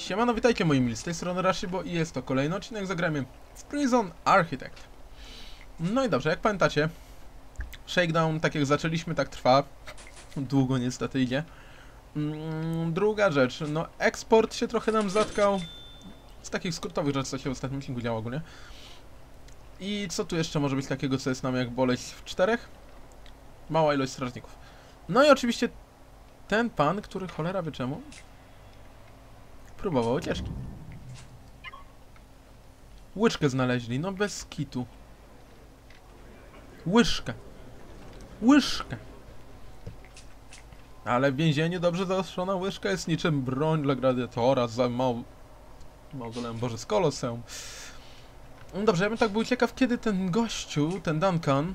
siemano, witajcie moi mili, z tej strony Rashibo i jest to kolejny odcinek z w Prison Architect. No i dobrze, jak pamiętacie, Shakedown, tak jak zaczęliśmy, tak trwa. Długo niestety idzie. Mm, druga rzecz, no eksport się trochę nam zatkał. Z takich skrótowych rzeczy, co się w ostatnim odcinku działo ogólnie. I co tu jeszcze może być takiego, co jest nam jak boleć w czterech? Mała ilość strażników. No i oczywiście ten pan, który cholera wie czemu, próbował ucieczki. Łyczkę znaleźli, no bez kitu. Łyżkę. Łyżkę. Ale w więzieniu dobrze zaoszczona łyżka jest niczym broń dla gladiatora za mał... Mauzoleum Boże z Koloseum. No dobrze, ja bym tak był ciekaw, kiedy ten gościu, ten Duncan,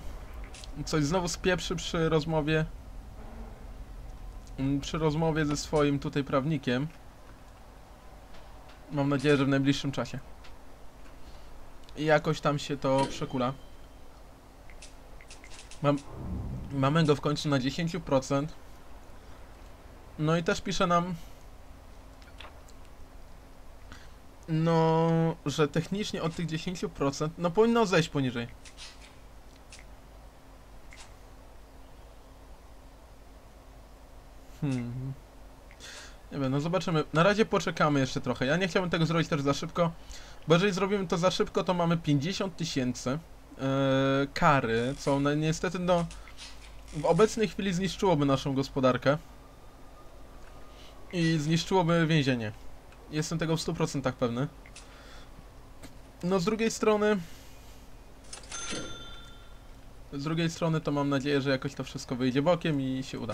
coś znowu spieprzy przy rozmowie mm, przy rozmowie ze swoim tutaj prawnikiem. Mam nadzieję, że w najbliższym czasie. I jakoś tam się to przekula. Mam, mamy go w końcu na 10%. No i też pisze nam, no, że technicznie od tych 10%, no powinno zejść poniżej. Hmm. Nie wiem, no zobaczymy. Na razie poczekamy jeszcze trochę. Ja nie chciałbym tego zrobić też za szybko, bo jeżeli zrobimy to za szybko, to mamy 50 tysięcy yy, kary, co niestety no w obecnej chwili zniszczyłoby naszą gospodarkę i zniszczyłoby więzienie. Jestem tego w 100% pewny. No z drugiej strony z drugiej strony to mam nadzieję, że jakoś to wszystko wyjdzie bokiem i się uda.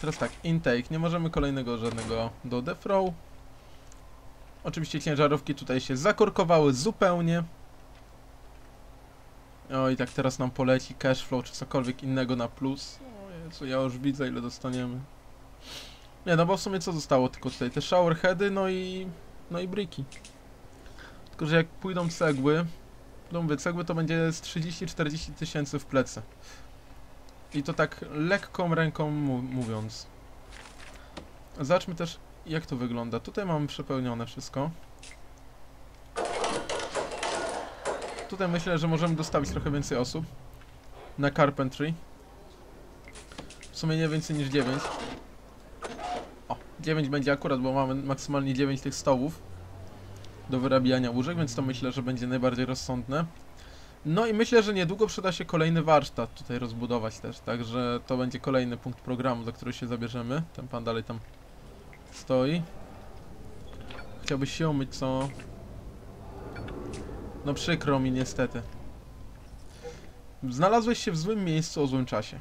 Teraz tak, intake. Nie możemy kolejnego żadnego do death row. Oczywiście ciężarówki tutaj się zakorkowały zupełnie. O i tak teraz nam poleci cashflow czy cokolwiek innego na plus. O Jezu, ja już widzę ile dostaniemy. Nie, no bo w sumie co zostało tylko tutaj? Te showerheady, no i... no i briki. Tylko, że jak pójdą cegły, no mówię, cegły to będzie z 30-40 tysięcy w plecy. I to tak lekką ręką mówiąc. Zobaczmy też jak to wygląda. Tutaj mamy przepełnione wszystko. Tutaj myślę, że możemy dostawić trochę więcej osób. Na carpentry. W sumie nie więcej niż 9. O, 9 będzie akurat, bo mamy maksymalnie 9 tych stołów do wyrabiania łóżek, więc to myślę, że będzie najbardziej rozsądne. No i myślę, że niedługo przyda się kolejny warsztat tutaj rozbudować też, także to będzie kolejny punkt programu, do którego się zabierzemy. Ten pan dalej tam stoi. Chciałbyś się umyć, co? No przykro mi niestety. Znalazłeś się w złym miejscu o złym czasie.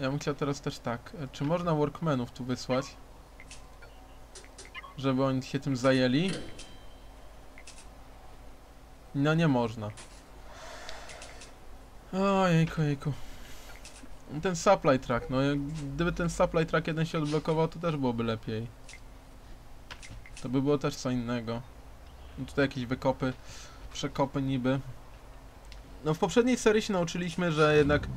Ja bym chciał teraz też tak. Czy można workmenów tu wysłać? Żeby oni się tym zajęli? No nie można. Ojejku, jejku. Ten supply track, no gdyby ten supply track jeden się odblokował, to też byłoby lepiej. To by było też co innego. No tutaj jakieś wykopy, przekopy niby. No w poprzedniej serii się nauczyliśmy, że jednak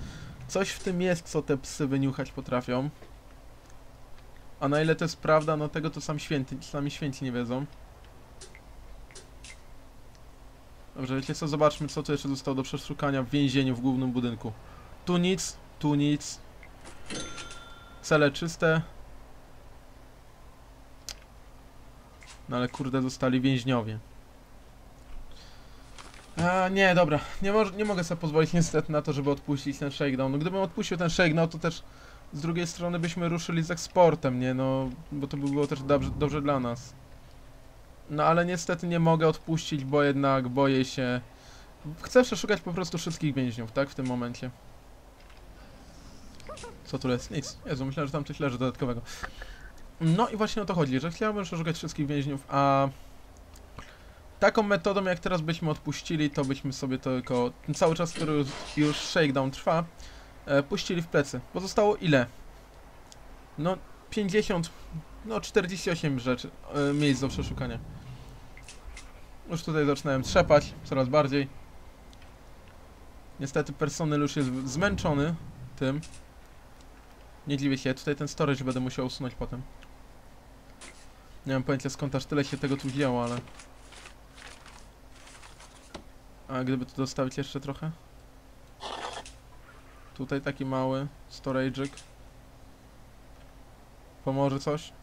coś w tym jest, co te psy wyniuchać potrafią. A na ile to jest prawda, no tego to sam święty, sami święci nie wiedzą. Dobrze, wiecie co? Zobaczmy, co tu jeszcze zostało do przeszukania w więzieniu w głównym budynku. Tu nic, tu nic. Cele czyste. No ale kurde, zostali więźniowie. A nie, dobra. Nie, moż, nie mogę sobie pozwolić niestety na to, żeby odpuścić ten shakedown. No, gdybym odpuścił ten shakedown, to też z drugiej strony byśmy ruszyli z eksportem, nie? No, bo to by było też dobrze, dobrze dla nas. No ale niestety nie mogę odpuścić, bo jednak boję się... Chcę przeszukać po prostu wszystkich więźniów, tak? W tym momencie. Co tu jest? Nic. Jezu, myślałem, że tam coś leży dodatkowego. No i właśnie o to chodzi, że chciałbym przeszukać wszystkich więźniów, a... Taką metodą, jak teraz byśmy odpuścili, to byśmy sobie tylko cały czas, który już- shakedown trwa, e, puścili w plecy. Bo zostało ile? No, 50, no 48 rzeczy, e, miejsc do przeszukania. Już tutaj zaczynałem trzepać coraz bardziej. Niestety personel już jest zmęczony tym. Nie dziwię się, tutaj ten storage będę musiał usunąć potem. Nie mam pojęcia skąd aż tyle się tego tu wzięło, ale... A gdyby tu dostawić jeszcze trochę? Tutaj taki mały storage'ik. Pomoże coś?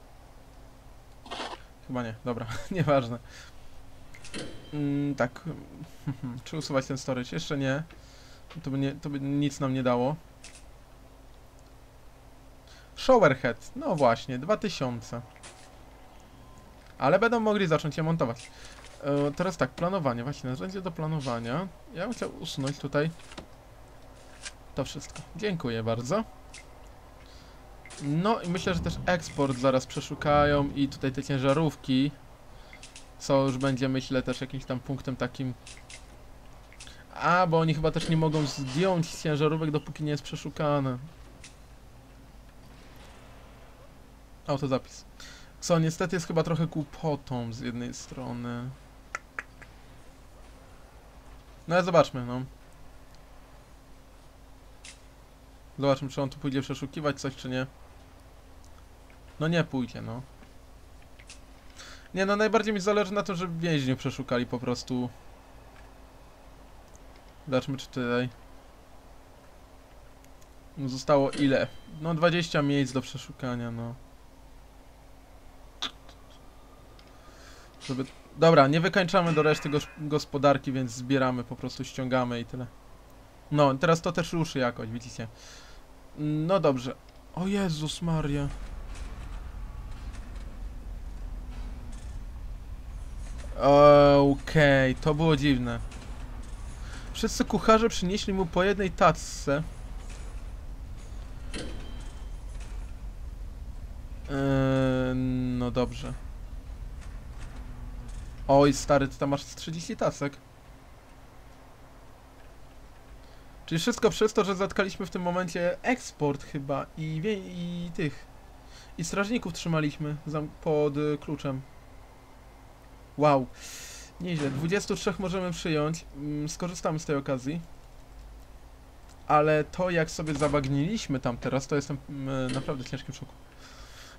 Chyba nie, dobra, nieważne. Mm, tak. Czy usuwać ten storage? Jeszcze nie. To by, nie. to by nic nam nie dało. Showerhead. No właśnie, 2000. Ale będą mogli zacząć je montować. E, teraz tak, planowanie. Właśnie, narzędzie do planowania. Ja bym chciał usunąć tutaj to wszystko. Dziękuję bardzo. No i myślę, że też eksport zaraz przeszukają i tutaj te ciężarówki co już będzie myślę też jakimś tam punktem takim. A, bo oni chyba też nie mogą zdjąć ciężarówek dopóki nie jest przeszukane. Autozapis co niestety jest chyba trochę kłopotą z jednej strony. No ale zobaczmy no. Zobaczmy, czy on tu pójdzie przeszukiwać coś, czy nie. No nie pójdzie, no. Nie, no najbardziej mi zależy na tym, żeby więźniów przeszukali po prostu. Zobaczmy, czy tutaj... Zostało ile? No 20 miejsc do przeszukania, no. Żeby... Dobra, nie wykańczamy do reszty gos gospodarki, więc zbieramy, po prostu ściągamy i tyle. No, teraz to też ruszy jakoś, widzicie. No dobrze. O Jezus Maria. Okej, to było dziwne. Wszyscy kucharze przynieśli mu po jednej tacce. Eee, no dobrze. Oj, stary, ty tam masz z 30 tacek. Czyli wszystko przez to, że zatkaliśmy w tym momencie eksport chyba i, i tych. I strażników trzymaliśmy pod kluczem. Wow. Nieźle. 23 możemy przyjąć. Mm, Skorzystamy z tej okazji. Ale to jak sobie zabagniliśmy tam teraz, to jestem mm, naprawdę ciężkim szoku.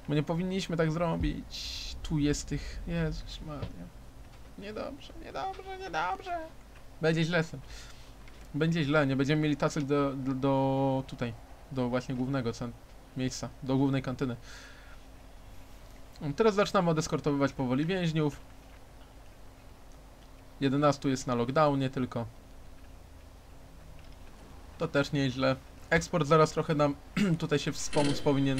Bo nie powinniśmy tak zrobić. Tu jest tych... Jezus Maria. Niedobrze, niedobrze, niedobrze. Będzie źle tym. Będzie źle, nie będziemy mieli tacek do, do, do tutaj, do właśnie głównego miejsca, do głównej kantyny. Teraz zaczynamy odeskortowywać powoli więźniów. 11 jest na lockdownie tylko. To też nieźle. Eksport zaraz trochę nam tutaj się wspomóc powinien.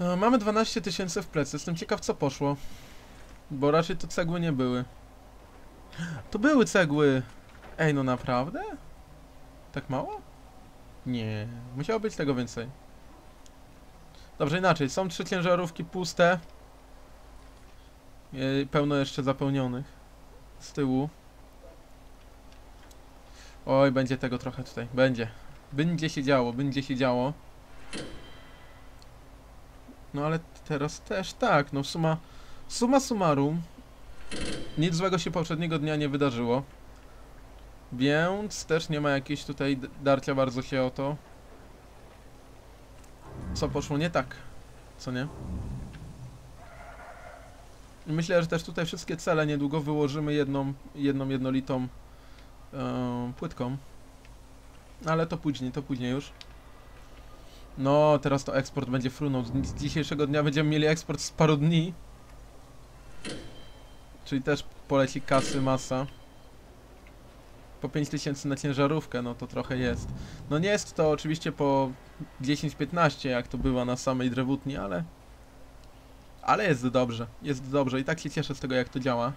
E, Mamy 12 tysięcy w plecy. Jestem ciekaw co poszło. Bo raczej to cegły nie były. To były cegły. Ej, no naprawdę? Tak mało? Nie, musiało być tego więcej. Dobrze, inaczej. Są trzy ciężarówki puste. Jej, Pełno jeszcze zapełnionych. Z tyłu. Oj, będzie tego trochę tutaj. Będzie. Będzie się działo, będzie się działo. No ale teraz też tak, no suma... Suma summarum. Nic złego się poprzedniego dnia nie wydarzyło. Więc też nie ma jakiejś tutaj darcia bardzo się o to. Co poszło nie tak? Co nie? Myślę, że też tutaj wszystkie cele niedługo wyłożymy jedną, jedną jednolitą e, płytką. Ale to później, to później już. No, teraz to eksport będzie frunął. Z dzisiejszego dnia będziemy mieli eksport z paru dni. Czyli też poleci kasy masa. Po 5000 na ciężarówkę, no to trochę jest. No nie jest to oczywiście po 10-15, jak to bywa na samej drewutni, ale... Ale jest dobrze, jest dobrze i tak się cieszę z tego, jak to działa.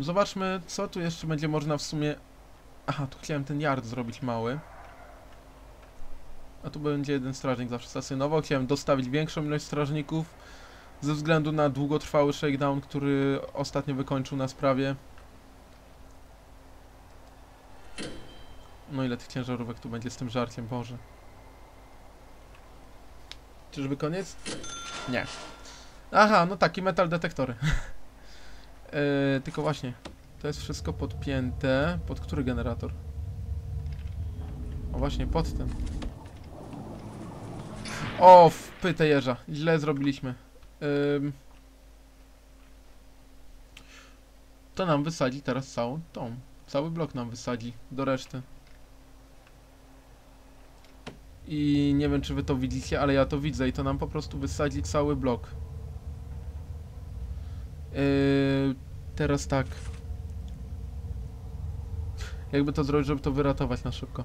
Zobaczmy, co tu jeszcze będzie można w sumie... Aha, tu chciałem ten yard zrobić mały. A tu będzie jeden strażnik zawsze stacjonował. Chciałem dostawić większą ilość strażników ze względu na długotrwały shakedown, który ostatnio wykończył na sprawie. No ile tych ciężarówek tu będzie z tym żarciem, Boże. Czyżby koniec? Nie. Aha, no taki metal detektory. yy, tylko właśnie, to jest wszystko podpięte. Pod który generator? O właśnie, pod ten. O, wpytę jeża. Źle zrobiliśmy. To nam wysadzi teraz całą tą. Cały blok nam wysadzi do reszty. I nie wiem, czy wy to widzicie, ale ja to widzę i to nam po prostu wysadzi cały blok. Yy, teraz tak. Jakby to zrobić, żeby to wyratować na szybko.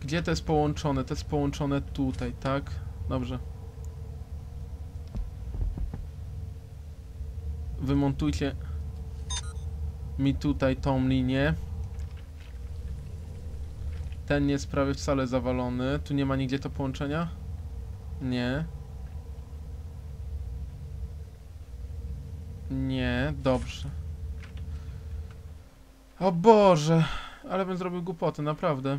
Gdzie to jest połączone? To jest połączone tutaj, tak? Dobrze. Wymontujcie mi tutaj tą linię. Ten nie jest prawie wcale zawalony. Tu nie ma nigdzie to połączenia? Nie. Nie, dobrze. O Boże, ale bym zrobił głupoty, naprawdę.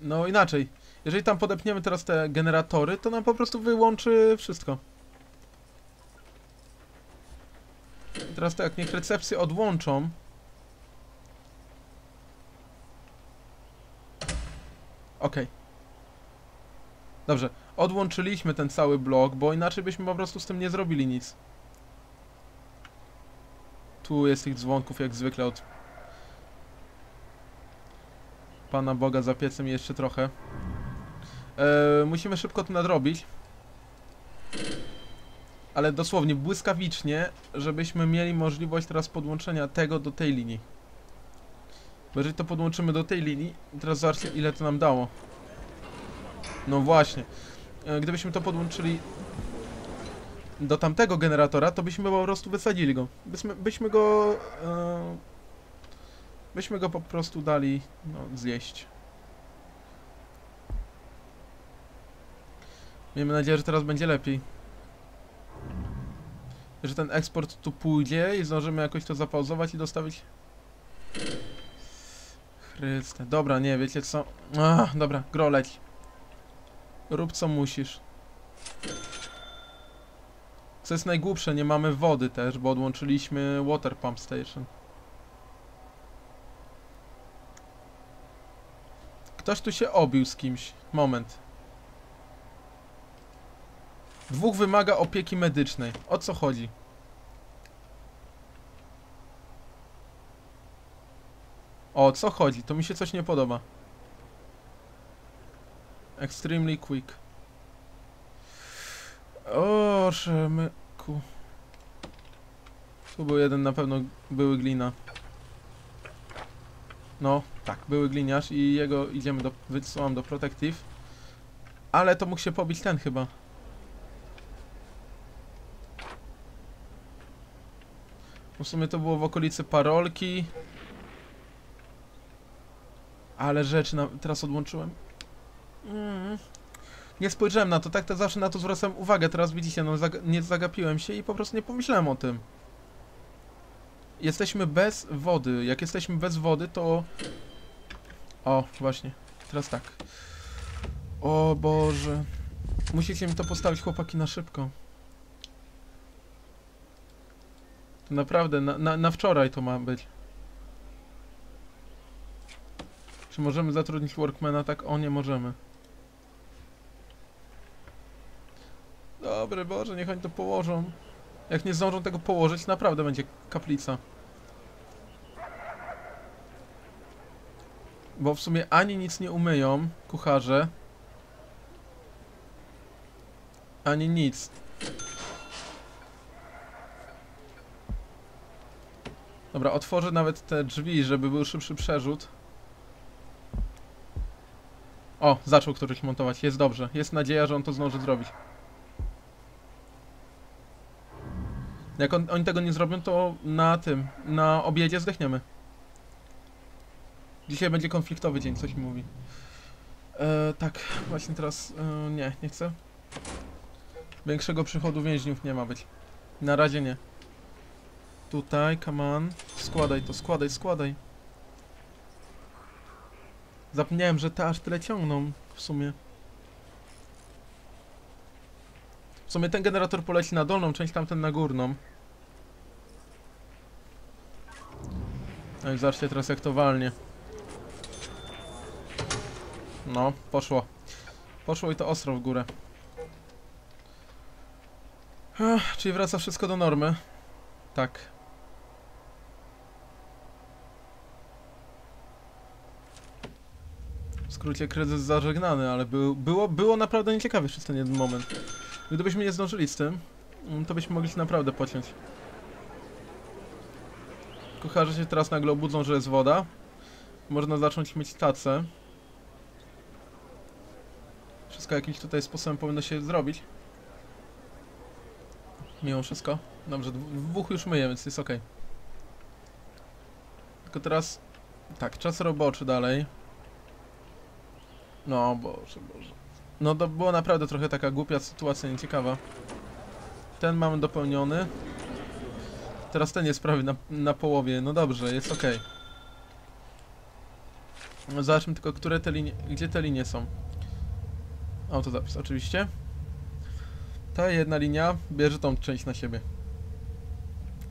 No inaczej. Jeżeli tam podepniemy teraz te generatory, to nam po prostu wyłączy wszystko. Teraz tak, niech recepcje odłączą. Okej. Dobrze, odłączyliśmy ten cały blok, bo inaczej byśmy po prostu z tym nie zrobili nic. Tu jest tych dzwonków jak zwykle od Pana Boga za piecem jeszcze trochę. E, musimy szybko to nadrobić. Ale dosłownie błyskawicznie, żebyśmy mieli możliwość teraz podłączenia tego do tej linii. Bo jeżeli to podłączymy do tej linii, teraz zobaczcie ile to nam dało. No właśnie. E, Gdybyśmy to podłączyli do tamtego generatora, to byśmy po prostu wysadzili go. Byśmy, byśmy go... E, byśmy go po prostu dali, no, zjeść. Miejmy nadzieję, że teraz będzie lepiej. Że ten eksport tu pójdzie i zdążymy jakoś to zapauzować i dostawić... Chryste. Dobra, nie, wiecie co? Ach, dobra, gro leci. Rób co musisz. Co jest najgłupsze, nie mamy wody też, bo odłączyliśmy water pump station. Ktoś tu się obił z kimś. Moment. Dwóch wymaga opieki medycznej. O co chodzi? O co chodzi? To mi się coś nie podoba. Extremely quick. O, szemyku. Tu był jeden na pewno były glina. No, tak, były gliniarz i jego idziemy do, wysyłam do Protective. Ale to mógł się pobić ten chyba. W sumie to było w okolicy Parolki. Ale rzeczy na, teraz odłączyłem. Mm. Nie spojrzałem na to, tak to zawsze na to zwracam uwagę. Teraz widzicie, no nie zagapiłem się i po prostu nie pomyślałem o tym. Jesteśmy bez wody. Jak jesteśmy bez wody, to... O, właśnie. Teraz tak. O Boże. Musicie mi to postawić, chłopaki, na szybko. To naprawdę, na, na, na wczoraj to ma być. Czy możemy zatrudnić workmana? Tak, o nie możemy. Dobry Boże, niech oni to położą. Jak nie zdążą tego położyć, naprawdę będzie kaplica. Bo w sumie ani nic nie umyją kucharze. Ani nic. Dobra, otworzę nawet te drzwi, żeby był szybszy przerzut. O, zaczął któryś montować. Jest dobrze. Jest nadzieja, że on to zdąży zrobić. Jak on, oni tego nie zrobią, to na tym, na obiedzie zdechniemy. Dzisiaj będzie konfliktowy dzień, coś mi mówi. E, tak, właśnie teraz, e, nie, nie chcę. Większego przychodu więźniów nie ma być. Na razie nie. Tutaj, come on. Składaj to, składaj, składaj. Zapomniałem, że te aż tyle ciągną w sumie. W sumie ten generator poleci na dolną część, tamten na górną. No i zobaczcie teraz jak to walnie. No, poszło. Poszło i to ostro w górę. Czyli wraca wszystko do normy. Tak. W skrócie kryzys zażegnany, ale był, było, było naprawdę nieciekawie przez ten jeden moment. Gdybyśmy nie zdążyli z tym, to byśmy mogli się naprawdę pociąć. Kucharze się teraz nagle obudzą, że jest woda. Można zacząć myć tace. Wszystko jakimś tutaj sposobem powinno się zrobić. Mimo wszystko. Dobrze, dw- dwóch już myję, więc jest ok. Tylko teraz... Tak, czas roboczy dalej. No, Boże, Boże. No to była naprawdę trochę taka głupia sytuacja, nieciekawa. Ten mamy dopełniony. Teraz ten jest prawie na, na połowie. No dobrze, jest ok. Zobaczmy tylko, które te linie... Gdzie te linie są. Autozapis, oczywiście. Ta jedna linia bierze tą część na siebie.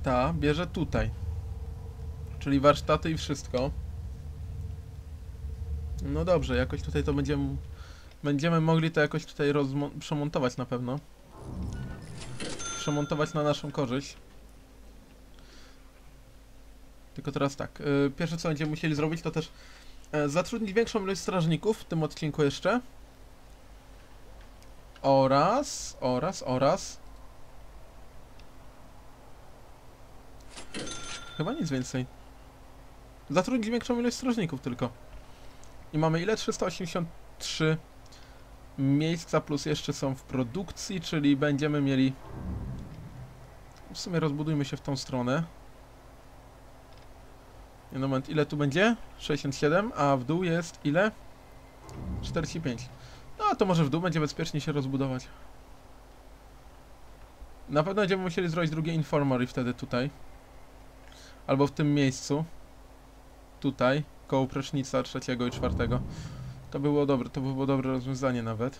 Ta bierze tutaj. Czyli warsztaty i wszystko. No dobrze, jakoś tutaj to będziemy... Będziemy mogli to jakoś tutaj przemontować na pewno. Przemontować na naszą korzyść. Tylko teraz tak, yy, pierwsze co będziemy musieli zrobić to też e, zatrudnić większą ilość strażników w tym odcinku jeszcze. Oraz, oraz, oraz. Chyba nic więcej. Zatrudnić większą ilość strażników tylko. I mamy ile? 383 miejsca plus jeszcze są w produkcji, czyli będziemy mieli... W sumie rozbudujmy się w tą stronę. Jeden moment, ile tu będzie? 67, a w dół jest ile? 45. No to może w dół będzie bezpiecznie się rozbudować. Na pewno będziemy musieli zrobić drugie infirmary wtedy tutaj. Albo w tym miejscu. Tutaj, koło prysznica trzeciego i czwartego. To było dobre, to by było dobre rozwiązanie nawet.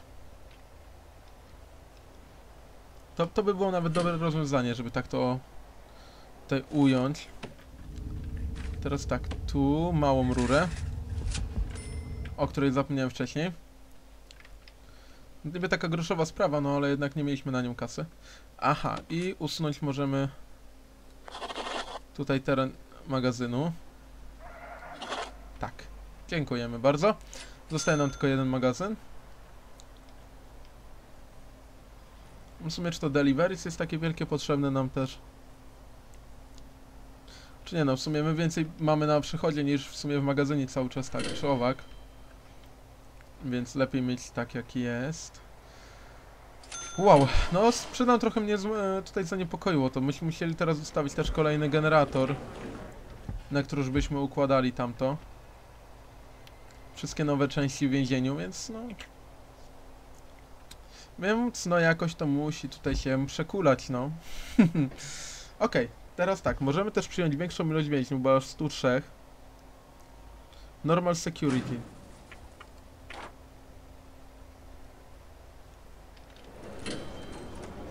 To, to by było nawet dobre rozwiązanie, żeby tak to tutaj ująć. Teraz tak, tu małą rurę, o której zapomniałem wcześniej. Gdyby taka groszowa sprawa, no ale jednak nie mieliśmy na nią kasy. Aha, i usunąć możemy tutaj teren magazynu. Tak, dziękujemy bardzo. Zostaje nam tylko jeden magazyn. W sumie czy to deliveries jest takie wielkie, potrzebne nam też. Czy nie no, w sumie my więcej mamy na przychodzie niż w sumie w magazynie cały czas tak, czy owak. Więc lepiej mieć tak jak jest. Wow, no sprzedam trochę mnie tutaj zaniepokoiło to. Myśmy musieli teraz ustawić też kolejny generator, na który już byśmy układali tamto. Wszystkie nowe części w więzieniu, więc no... Więc no jakoś to musi tutaj się przekulać, no. Okej, teraz tak, możemy też przyjąć większą ilość więźniów, bo aż 103. Normal security.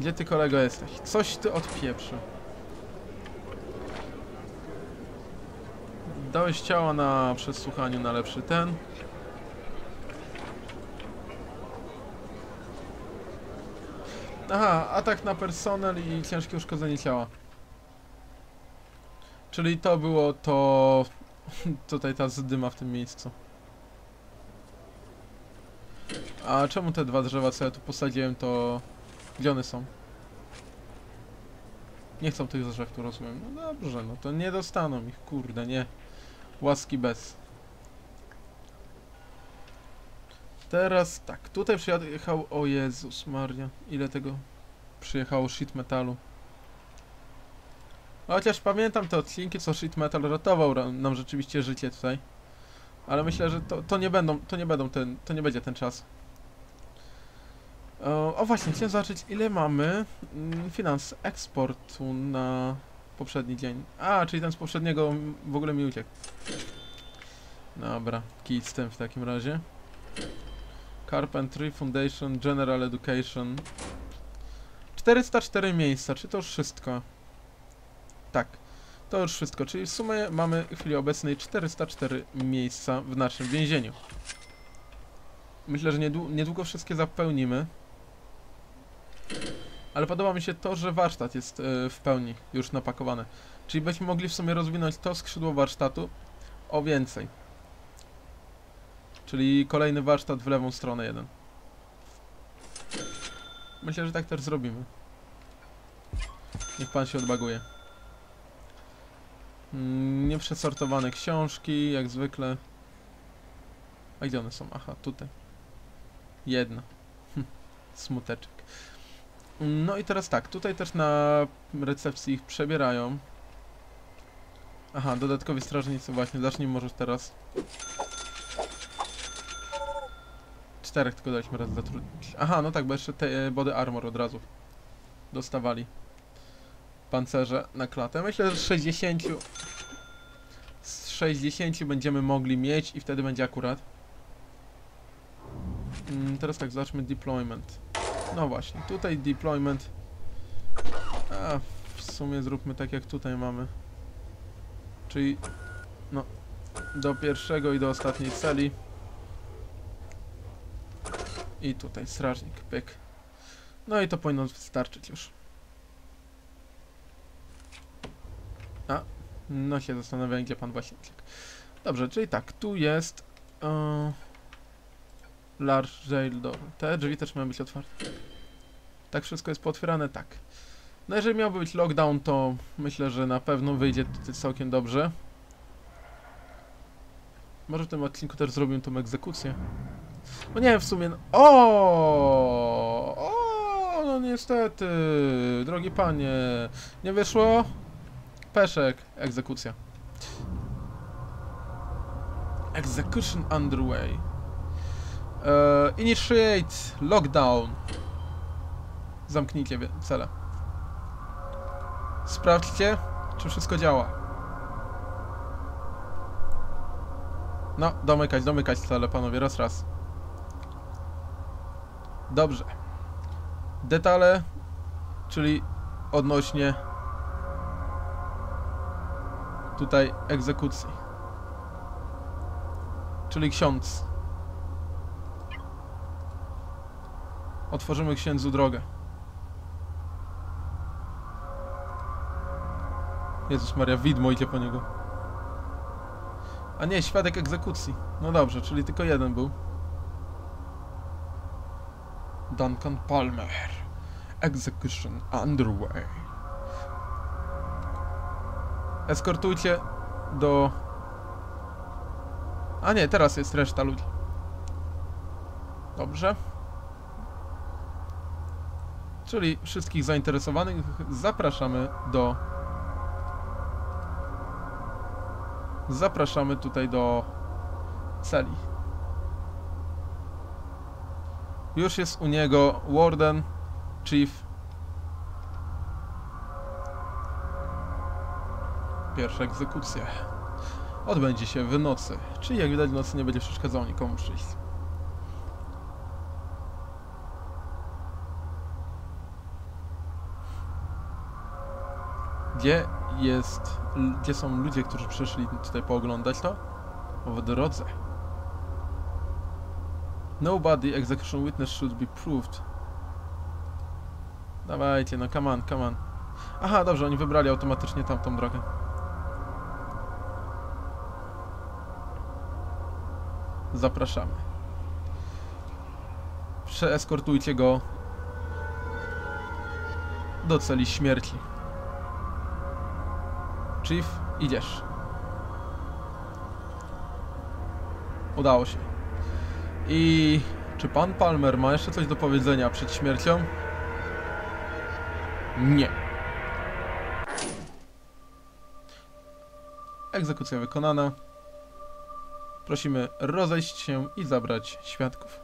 Gdzie ty kolego jesteś? Coś ty odpieprzy. Dałeś ciała na przesłuchaniu na lepszy ten. Aha, atak na personel i ciężkie uszkodzenie ciała. Czyli to było to... Tutaj ta zdyma w tym miejscu. A czemu te dwa drzewa, co ja tu posadziłem, to... Gdzie one są? Nie chcą tych drzew, tu rozumiem. No dobrze, no to nie dostaną ich, kurde, nie. Łaski bez. Teraz tak, tutaj przyjechał, o Jezus Maria, ile tego przyjechało shit metalu. Chociaż pamiętam te odcinki, co shit metal ratował ra- nam rzeczywiście życie tutaj. Ale myślę, że to, to nie będą, to nie będą ten, to nie będzie ten czas. O, o właśnie, chciałem zobaczyć ile mamy mm, finans eksportu na poprzedni dzień. A, czyli ten z poprzedniego w ogóle mi uciekł. Dobra, kij z tym w takim razie. Carpentry, Foundation, General Education. 404 miejsca, czy to wszystko? Tak, to już wszystko, czyli w sumie mamy w chwili obecnej 404 miejsca w naszym więzieniu. Myślę, że niedłu- niedługo wszystkie zapełnimy. Ale podoba mi się to, że warsztat jest e, w pełni już napakowany. Czyli byśmy mogli w sumie rozwinąć to skrzydło warsztatu o więcej. Czyli kolejny warsztat w lewą stronę jeden. Myślę, że tak też zrobimy. Niech pan się odbaguje. Mm, Nieprzesortowane książki, jak zwykle. A gdzie one są? Aha, tutaj. Jedna. Hm, Smuteczek. No i teraz tak, tutaj też na recepcji ich przebierają. Aha, dodatkowi strażnicy właśnie, zacznijmy może teraz. Czterech tylko daliśmy raz zatrudnić. Aha, no tak, bo jeszcze te e, body armor od razu dostawali. Pancerze na klatę. Myślę, że z 60 z 60 będziemy mogli mieć i wtedy będzie akurat. Mm, teraz tak, zobaczmy deployment. No właśnie, tutaj deployment. A, w sumie zróbmy tak jak tutaj mamy. Czyli, no, do pierwszego i do ostatniej celi. I tutaj strażnik, pyk. No i to powinno wystarczyć już. No się zastanawiam, gdzie pan uciekł. Dobrze, czyli tak, tu jest... e, large jail door. Te drzwi też mają być otwarte. Tak wszystko jest pootwierane? Tak. No jeżeli miałby być lockdown, to myślę, że na pewno wyjdzie to całkiem dobrze. Może w tym odcinku też zrobię tą egzekucję. No nie wiem, w sumie... O! O! No niestety, drogi panie. Nie wyszło? Peszek. Egzekucja. Execution underway. E, initiate lockdown. Zamknijcie cele. Sprawdźcie, czy wszystko działa. No, domykać, domykać cele, panowie, raz, raz. Dobrze. Detale, czyli odnośnie tutaj egzekucji. Czyli ksiądz. Otworzymy księdzu drogę. Jezus Maria, widmo idzie po niego. A nie, świadek egzekucji. No dobrze, czyli tylko jeden był. Duncan Palmer. Execution underway. Eskortujcie do... A nie, teraz jest reszta ludzi. Dobrze. Czyli wszystkich zainteresowanych zapraszamy do... Zapraszamy tutaj do celi. Już jest u niego Warden, Chief. Pierwsza egzekucja. Odbędzie się w nocy, czyli jak widać w nocy nie będzie przeszkadzało nikomu przyjść. Gdzie jest, gdzie są ludzie, którzy przyszli tutaj pooglądać to? W drodze. Nobody execution witness should be proved. Dawajcie, no come on, come on. Aha, dobrze, oni wybrali automatycznie tamtą drogę. Zapraszamy. Przeeskortujcie go do celi śmierci. Chief, idziesz. Udało się. I czy pan Palmer ma jeszcze coś do powiedzenia przed śmiercią? Nie. Egzekucja wykonana. Prosimy rozejść się i zabrać świadków.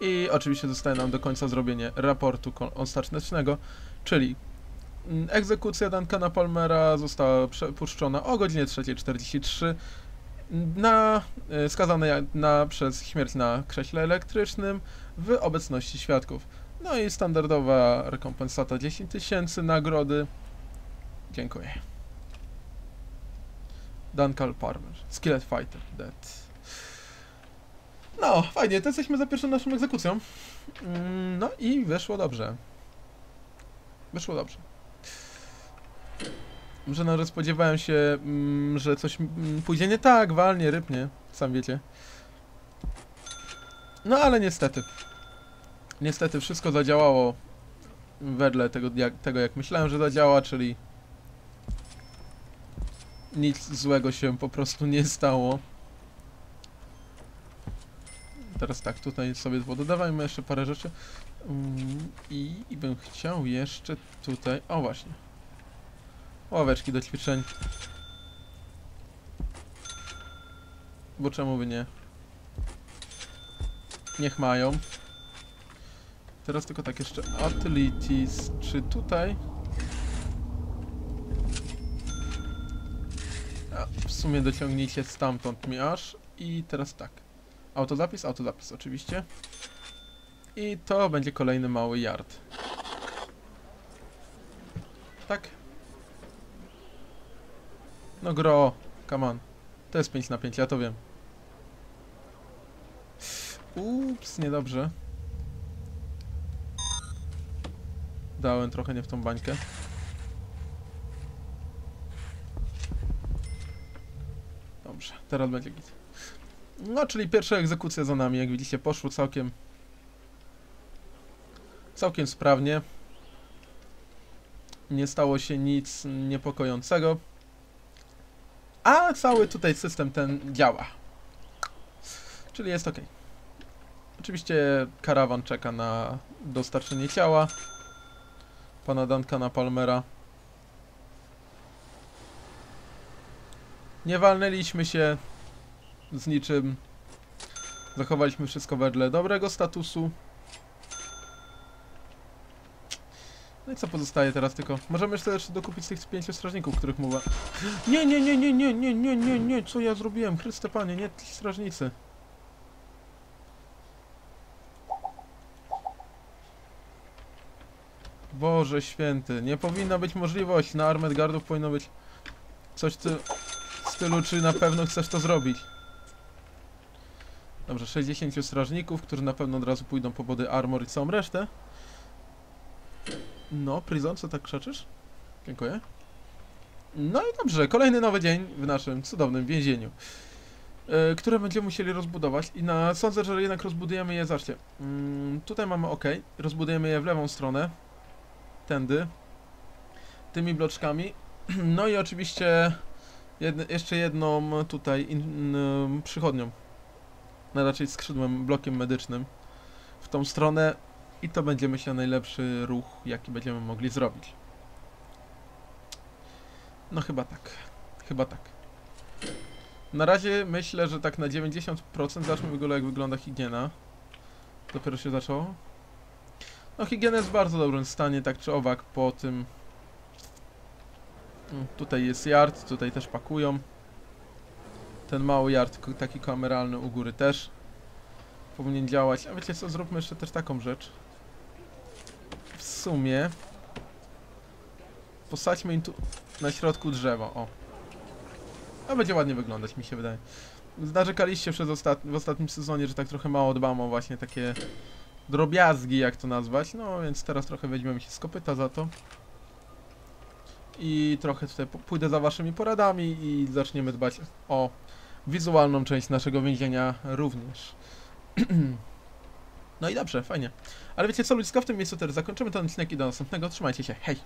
I oczywiście zostaje nam do końca zrobienie raportu ostatecznego, czyli egzekucja Duncana Palmera została przepuszczona o godzinie 3.43 na e, skazany na, przez śmierć na krześle elektrycznym w obecności świadków. No i standardowa rekompensata 10 tysięcy nagrody. Dziękuję. Dunkal Palmer. Skillet Fighter. Dead. No, fajnie, to jesteśmy za pierwszą naszą egzekucją. Mm, No i wyszło dobrze. Wyszło dobrze. Że no, spodziewałem się, mm, że coś mm, pójdzie nie tak, walnie, rybnie, sam wiecie. No ale niestety. Niestety wszystko zadziałało wedle tego jak, tego, jak myślałem, że zadziała, czyli nic złego się po prostu nie stało. Teraz tak, tutaj sobie dodawajmy jeszcze parę rzeczy. Mm, I, I bym chciał jeszcze tutaj... O właśnie. Ławeczki do ćwiczeń. Bo czemu by nie? Niech mają. Teraz tylko tak jeszcze utilities. Czy tutaj? A, w sumie dociągnijcie stamtąd mi aż. I teraz tak. Autozapis, autozapis oczywiście. I to będzie kolejny mały yard. Tak? No gro, come on. To jest 5 na 5, ja to wiem. Ups, niedobrze. Dałem trochę nie w tą bańkę. Dobrze, teraz będzie git. No, czyli pierwsza egzekucja za nami, jak widzicie, poszło całkiem całkiem sprawnie. Nie stało się nic niepokojącego. A cały tutaj system ten działa. Czyli jest ok. Oczywiście karawan czeka na dostarczenie ciała pana Duncana Palmera. Nie walnęliśmy się z niczym. Zachowaliśmy wszystko wedle dobrego statusu. No i co pozostaje teraz tylko? Możemy jeszcze też dokupić tych pięciu strażników, których mowa. Nie, nie, nie, nie, nie, nie, nie, nie, nie, co ja zrobiłem? Chryste panie, nie strażnicy. Boże święty, nie powinna być możliwość, na Armed Guardów powinno być coś ty, w stylu, czy na pewno chcesz to zrobić. Dobrze, 60 strażników, którzy na pewno od razu pójdą po body armor i całą resztę. No, Prison, co tak krzyczysz? Dziękuję. No i dobrze, kolejny nowy dzień w naszym cudownym więzieniu, e, które będziemy musieli rozbudować i na, sądzę, że jednak rozbudujemy je, zobaczcie, mm, tutaj mamy OK, rozbudujemy je w lewą stronę, tędy, tymi bloczkami, no i oczywiście jeszcze jedną tutaj in, ym, przychodnią, no raczej skrzydłem, blokiem medycznym w tą stronę i to będzie myślę najlepszy ruch, jaki będziemy mogli zrobić. No chyba tak. Chyba tak. Na razie myślę, że tak na 90% zacznę w ogóle jak wygląda higiena. Dopiero się zaczęło. No higiena jest w bardzo dobrym stanie, tak czy owak po tym... Mm, Tutaj jest yard, tutaj też pakują. Ten mały yard, taki kameralny u góry też powinien działać. A wiecie co, zróbmy jeszcze też taką rzecz. W sumie posadźmy im tu na środku drzewo, o. A będzie ładnie wyglądać, mi się wydaje. Narzekaliście przez ostat w ostatnim sezonie, że tak trochę mało dbam o właśnie takie drobiazgi, jak to nazwać. No więc teraz trochę weźmiemy się z kopyta za to. I trochę tutaj pójdę za waszymi poradami i zaczniemy dbać o wizualną część naszego więzienia również. No i dobrze, fajnie. Ale wiecie co, ludziska, w tym miejscu teraz zakończymy ten odcinek i do następnego. Trzymajcie się, hej!